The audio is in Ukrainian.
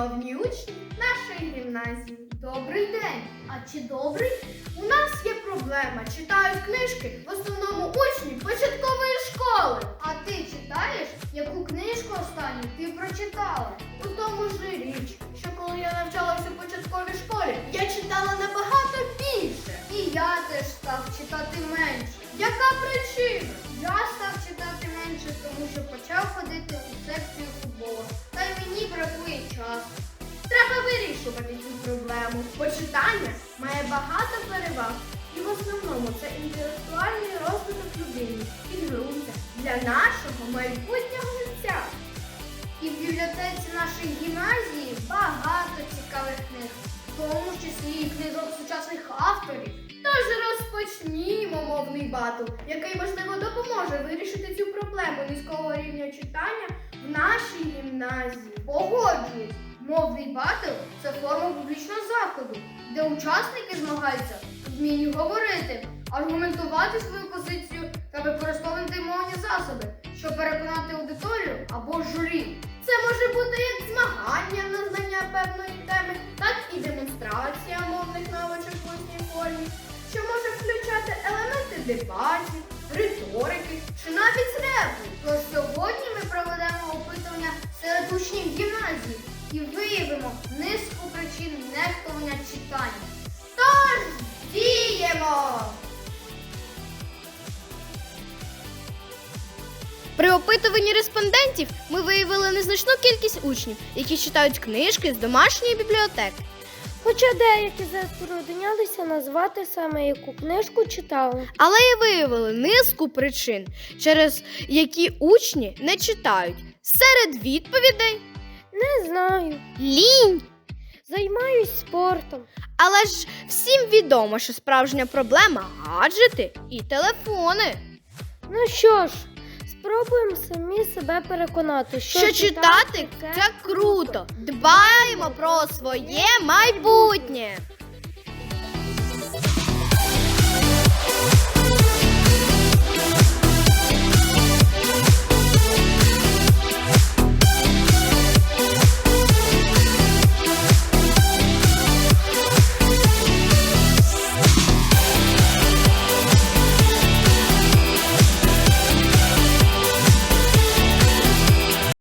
Шановні учні нашої гімназії, добрий день! А чи добрий? У нас є проблема. Читають книжки в основному учні початкової школи. А ти читаєш, яку книжку останню ти прочитала? У тому ж річ, що коли я навчалася в початковій школі, я читала набагато більше. І я теж став читати менше. Яка причина? Я став читати менше, тому що почав ходити у проблему. Почитання має багато переваг. І в основному це інтелектуальний розвиток людини, підґрунтя для нашого майбутнього життя. І в бібліотеці нашої гімназії багато цікавих книг, в тому числі і книжок сучасних авторів. Тож розпочнімо мовний батл, який можливо допоможе вирішити цю проблему низького рівня читання в нашій гімназії. Погоджуюсь, мовний батл це форма публічного заходу, де учасники змагаються вмінні говорити, аргументувати свою позицію та використовувати мовні засоби, щоб переконати аудиторію або журі. Це може бути як змагання на знання певної теми, так і демонстрація мовних навичок в усній формі, що може включати елементи дебатів, риторики чи навіть репу. Тож сьогодні виявимо низку причин нехтування читання. Тож діємо! При опитуванні респондентів ми виявили незначну кількість учнів, які читають книжки з домашньої бібліотеки. Хоча деякі затруднялися назвати саме яку книжку читали. Але і виявили низку причин, через які учні не читають. Серед відповідей Лінь. Займаюсь спортом. Але ж всім відомо, що справжня проблема гаджети і телефони. Ну що ж, спробуємо самі себе переконати, що, Що читати це круто. Дбаємо про своє майбутнє.